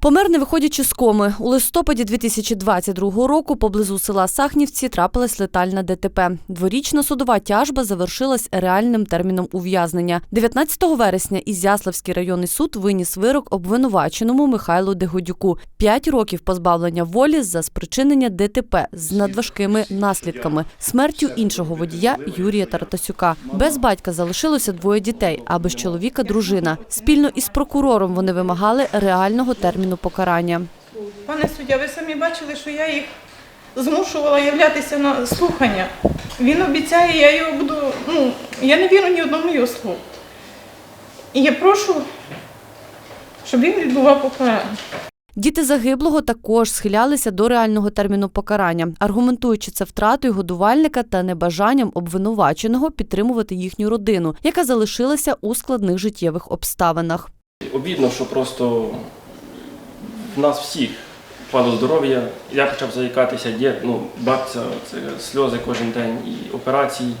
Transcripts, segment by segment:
Помер не виходячи з коми. У листопаді 2022 року поблизу села Сахнівці трапилась летальна ДТП. Дворічна судова тяжба завершилась реальним терміном ув'язнення. 19 вересня Ізяславський районний суд виніс вирок обвинуваченому Михайлу Дегодюку. П'ять років позбавлення волі за спричинення ДТП з надважкими наслідками, смертю іншого водія Юрія Таратасюка. Без батька залишилося двоє дітей, а без чоловіка дружина. Спільно із прокурором вони вимагали реального терміну покарання. Пане суддя, ви самі бачили, що я їх змушувала являтися на слухання. Він обіцяє, я його буду. Ну, я не вірю ні одному його слову. І я прошу, щоб він відбував покарання. Діти загиблого також схилялися до реального терміну покарання, аргументуючи це втратою годувальника та небажанням обвинуваченого підтримувати їхню родину, яка залишилася у складних життєвих обставинах. Обідно, що просто нас всіх впало здоров'я. Я почав заїкатися, дід, ну, бабця, це сльози кожен день, і операції,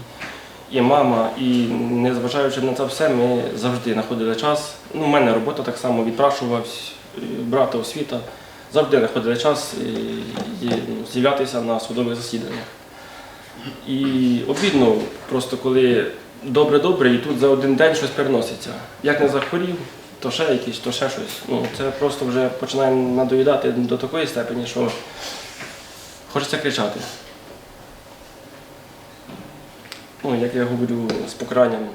і мама. І незважаючи на це все, ми завжди знаходили час. Ну, у мене робота так само відпрашувався, брата освіта. Завжди знаходили час е, ну, з'являтися на судових засіданнях. І обідно, просто коли добре-добре, і тут за один день щось переноситься. Як не захворів, то ще якийсь, то ще щось. Ну, це просто вже починає надоїдати до такої степені, що хочеться кричати. Ну, як я говорю, з покаранням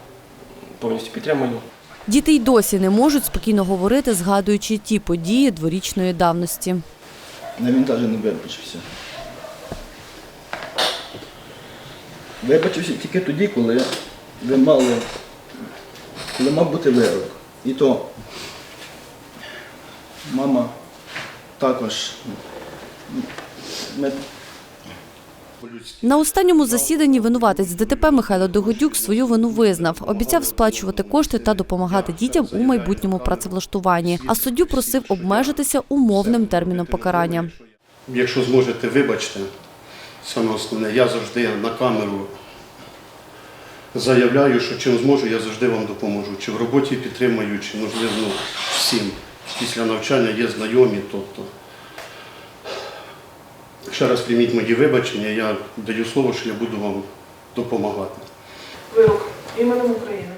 повністю підтримую. Діти й досі не можуть спокійно говорити, згадуючи ті події дворічної давності. Не він навіть не вибачився. Вибачився тільки тоді, коли ви мали, коли мав бути вирок. І то мама також ми На останньому засіданні винуватець ДТП Михайло Догодюк свою вину визнав. Обіцяв сплачувати кошти та допомагати дітям у майбутньому працевлаштуванні. А суддю просив обмежитися умовним терміном покарання. Якщо зможете, вибачте, саме основне, я завжди на камеру заявляю, що чим зможу, я завжди вам допоможу. Чи в роботі підтримую, чи можливо ну, всім. Після навчання є знайомі. Тобто. Ще раз прийміть мої вибачення, я даю слово, що я буду вам допомагати. Вирок іменем України.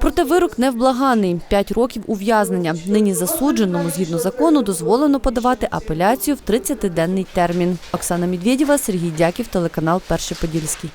Проте вирок невблаганий – 5 років ув'язнення. Нині засудженому, згідно закону, дозволено подавати апеляцію в 30-денний термін. Оксана Медведєва, Сергій Дяків, телеканал Перший Подільський.